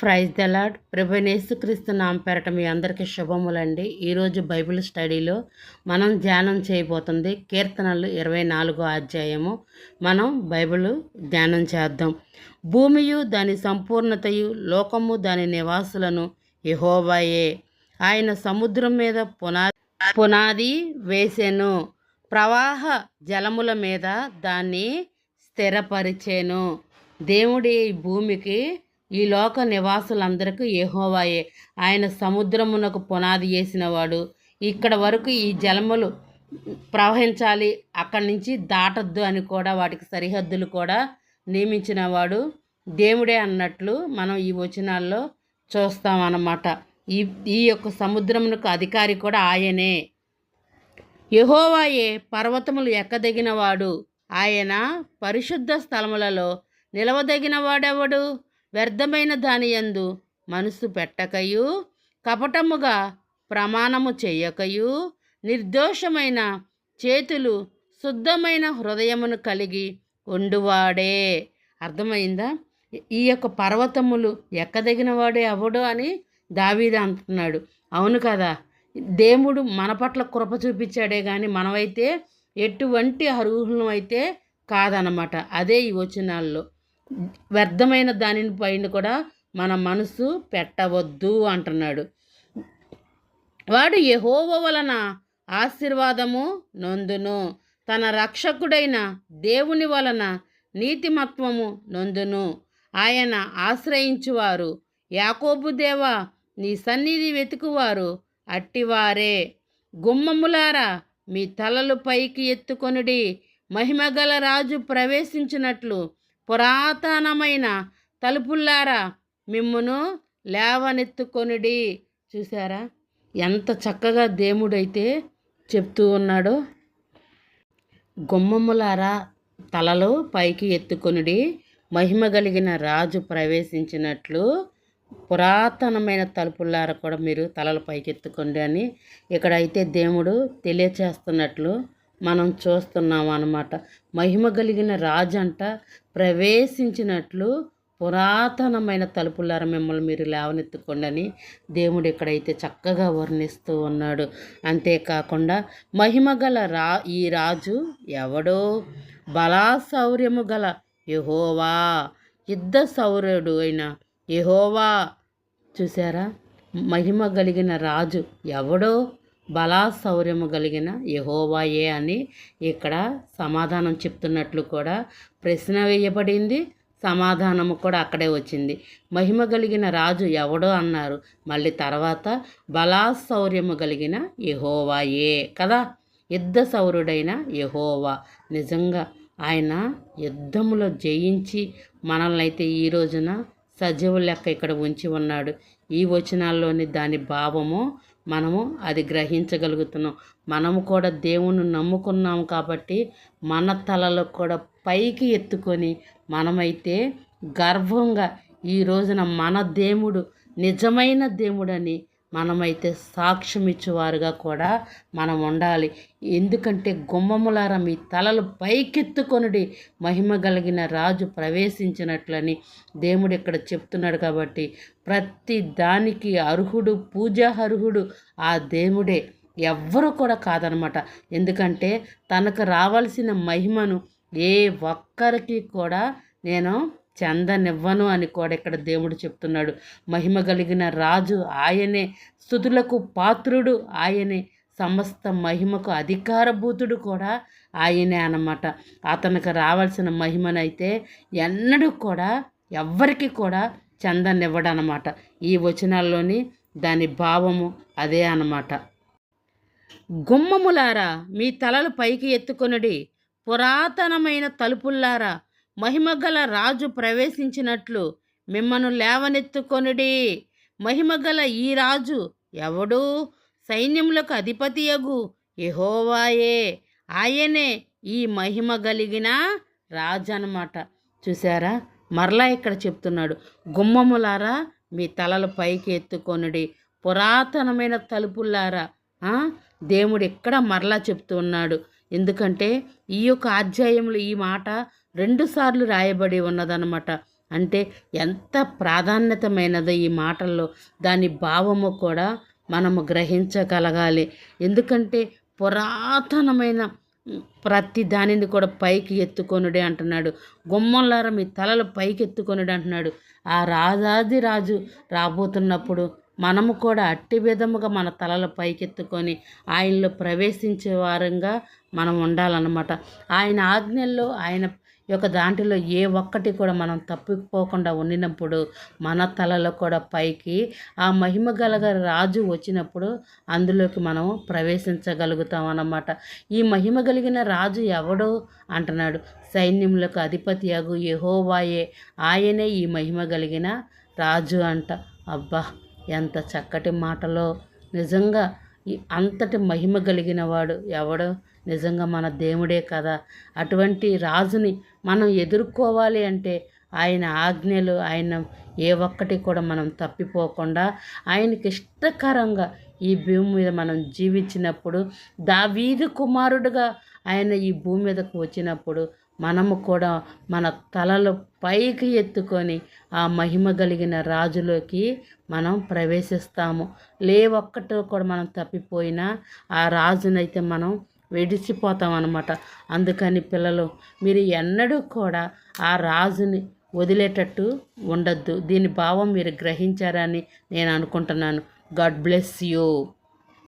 Praise the lord ప్రభనేసుక్రీస్తు నామ పేరట మీ అందరికీ శుభములండి. ఈరోజు బైబిల్ స్టడీలో మనం ధ్యానం చేయబోతుంది కీర్తనలు ఇరవై నాలుగో అధ్యాయము. మనం బైబిల్ ధ్యానం చేద్దాం. భూమియు దాని సంపూర్ణతయు లోకము దాని నివాసులను యెహోవాయే. ఆయన సముద్రం మీద పునాది పునాది వేసెను. ప్రవాహ జలముల మీద దాన్ని స్థిరపరిచేను. దేవుడి భూమికి ఈ లోక నివాసులందరికీ ఏహోవాయే ఆయన సముద్రమునకు పునాది వేసినవాడు. ఇక్కడ వరకు ఈ జలములు ప్రవహించాలి. అక్కడి నుంచి దాటద్దు అని కూడా వాటికి సరిహద్దులు కూడా నియమించినవాడు. దేవుడే అన్నట్లు మనం ఈ వచనాల్లో చూస్తాం అన్నమాట. ఈ ఈ యొక్క సముద్రమునకు అధికారి కూడా ఆయనే. యహోవాయే పర్వతములు ఎక్కదగినవాడు. ఆయన పరిశుద్ధ స్థలములలో నిలవదగిన వాడెవడు వ్యర్థమైన దాని యందు మనసు పెట్టకయు కపటముగా ప్రమాణము చేయకయు నిర్దోషమైన చేతులు శుద్ధమైన హృదయమును కలిగి ఉండువాడే. అర్థమైందా? ఈ యొక్క పర్వతములు ఎక్కదగిన వాడే అవడు అని దావీద అంటున్నాడు. అవును కదా? దేవుడు మన పట్ల కృప చూపించాడే కానీ మనమైతే ఎటువంటి అర్హులం అయితే కాదనమాట. అదే ఈ వచనాల్లో. వ్యర్థమైన దానిని పైన కూడా మన మనసు పెట్టవద్దు అంటున్నాడు. వాడు యహోవ వలన ఆశీర్వాదము నొందును. తన రక్షకుడైన దేవుని వలన నీతిమత్వము నొందును. ఆయన ఆశ్రయించువారు. యాకోబు దేవా నీ సన్నిధి వెతుకువారు అట్టివారే. గుమ్మములారా మీ తలలు పైకి ఎత్తుకొనుడి. మహిమగల రాజు ప్రవేశించినట్లు పురాతనమైన తలుపుల్లారా మిమ్మును లేవనెత్తుకొనిడి. చూసారా ఎంత చక్కగా దేవుడైతే చెప్తూ ఉన్నాడో. గుమ్మములారా తలలు పైకి ఎత్తుకొనిడి. మహిమ కలిగిన రాజు ప్రవేశించినట్లు పురాతనమైన తలుపులార కూడా మీరు తలలు పైకి ఎత్తుకోండి అని ఇక్కడైతే దేవుడు తెలియచేస్తున్నట్లు మనం చూస్తున్నాం అన్నమాట మహిమ కలిగిన రాజు అంట ప్రవేశించినట్లు పురాతనమైన తలుపులార మిమ్మల్ని మీరు లేవనెత్తుకోండి దేవుడు ఇక్కడైతే చక్కగా వర్ణిస్తూ ఉన్నాడు. అంతేకాకుండా మహిమ గల రా ఈ రాజు ఎవడో? బలాశౌర్యము గల యహోవా యుద్ధ సౌర్యుడు అయిన యహోవా. చూసారా మహిమ కలిగిన రాజు ఎవడో? బలాశౌర్యము కలిగిన యహోవాయే అని ఇక్కడ సమాధానం చెప్తున్నట్లు కూడా ప్రశ్న వేయబడింది. సమాధానము కూడా అక్కడే వచ్చింది. మహిమ కలిగిన రాజు ఎవడో అన్నారు. మళ్ళీ తర్వాత బలాశౌర్యము కలిగిన యహోవాయే కదా? యుద్ధ సౌరుడైన యహోవా. నిజంగా ఆయన యుద్ధములో జయించి మనల్ని అయితే ఈ రోజున సజీవు లెక్క ఇక్కడ ఉంచి ఉన్నాడు. ఈ వచనాల్లోని దాని భావము మనము అది గ్రహించగలుగుతున్నాం. మనము కూడా దేవుణ్ణి నమ్ముకున్నాము కాబట్టి మన తలలో కూడా పైకి ఎత్తుకొని మనమైతే గర్వంగా ఈ రోజున మన దేవుడు నిజమైన దేవుడని మనమైతే సాక్ష్యం ఇచ్చేవారుగా కూడా మనం ఉండాలి. ఎందుకంటే గుమ్మములార మీ తలలు పైకెత్తుకొనుడి మహిమ కలిగిన రాజు ప్రవేశించినట్లని దేవుడు ఇక్కడ చెప్తున్నాడు కాబట్టి ప్రతి దానికి అర్హుడు పూజార్హుడు ఆ దేవుడే. ఎవ్వరు కూడా కాదనమాట. ఎందుకంటే తనకు రావాల్సిన మహిమను ఏ ఒక్కరికి కూడా నేను చెందనివ్వను అని కూడా ఇక్కడ దేవుడు చెప్తున్నాడు. మహిమ కలిగిన రాజు ఆయనే స్థుతులకు పాత్రుడు ఆయనే సమస్త మహిమకు అధికారభూతుడు కూడా ఆయనే అన్నమాట. అతనికి రావాల్సిన మహిమనైతే ఎన్నడూ కూడా ఎవ్వరికి కూడా చెందనివ్వడనమాట ఈ వచనాల్లోని దాని భావము అదే అన్నమాట. గుమ్మములారా మీ తలలు పైకి ఎత్తుకొనడి పురాతనమైన తలుపుల్లారా మహిమగల రాజు ప్రవేశించినట్లు మిమ్మను లేవనెత్తుకొనుడి. మహిమగల ఈ రాజు ఎవడు? సైన్యములకు అధిపతియగు ఎహోవాయే ఆయనే ఈ మహిమ కలిగిన రాజు అనమాట చూసారా మరలా ఇక్కడ చెప్తున్నాడు. గుమ్మములారా మీ తలలు పైకి ఎత్తుకొనుడి. పురాతనమైన తలుపులారా దేవుడు ఇక్కడ మరలా చెప్తున్నాడు ఎందుకంటే ఈ యొక్క అధ్యాయంలో ఈ మాట రెండుసార్లు రాయబడి ఉన్నదన్నమాట. అంటే ఎంత ప్రాధాన్యతమైనదో ఈ మాటల్లో దాని భావము కూడా మనము గ్రహించగలగాలి. ఎందుకంటే పురాతనమైన ప్రతి దానిని కూడా పైకి ఎత్తుకొనుడే అంటున్నాడు. గుమ్మంలారా మీ తలలు పైకి ఎత్తుకొనుడు అంటున్నాడు. ఆ రాజాది రాజు రాబోతున్నప్పుడు మనము కూడా అట్టి విధముగా మన తలలు పైకెత్తుకొని ఆయనలో ప్రవేశించే వారంగా మనం ఉండాలన్నమాట. ఆయన ఆజ్ఞల్లో ఆయన యొక్క దాంట్లో ఏ ఒక్కటి కూడా మనం తప్పిపోకుండా ఉండినప్పుడు మన తలలో కూడా పైకి ఆ మహిమ గలగ రాజు వచ్చినప్పుడు అందులోకి మనం ప్రవేశించగలుగుతాం అన్నమాట ఈ మహిమ కలిగిన రాజు ఎవడు అంటున్నాడు. సైన్యములకు అధిపతి అగు యహోవాయే ఆయనే ఈ మహిమ కలిగిన రాజు అంట. అబ్బా! ఎంత చక్కటి మాటలో నిజంగా అంతటి మహిమ కలిగిన వాడు ఎవడు? నిజంగా మన దేవుడే కదా. అటువంటి రాజుని మనం ఎదుర్కోవాలి అంటే ఆయన ఆజ్ఞలు ఆయన ఏ ఒక్కటి కూడా మనం తప్పిపోకుండా ఆయనకి ఇష్టకరంగా ఈ భూమి మీద మనం జీవించినప్పుడు దావీదు కుమారుడుగా ఆయన ఈ భూమి మీదకు వచ్చినప్పుడు మనము కూడా మన తలలు పైకి ఎత్తుకొని ఆ మహిమ కలిగిన రాజులోకి మనం ప్రవేశిస్తాము. లే ఒక్కటో కూడా మనం తప్పిపోయినా ఆ రాజునైతే మనం విడిచిపోతాం అనమాట అందుకని పిల్లలు మీరు ఎన్నడూ కూడా ఆ రాజుని వదిలేటట్టు ఉండద్దు. దీని భావం మీరు గ్రహించారని నేను అనుకుంటున్నాను. God bless you.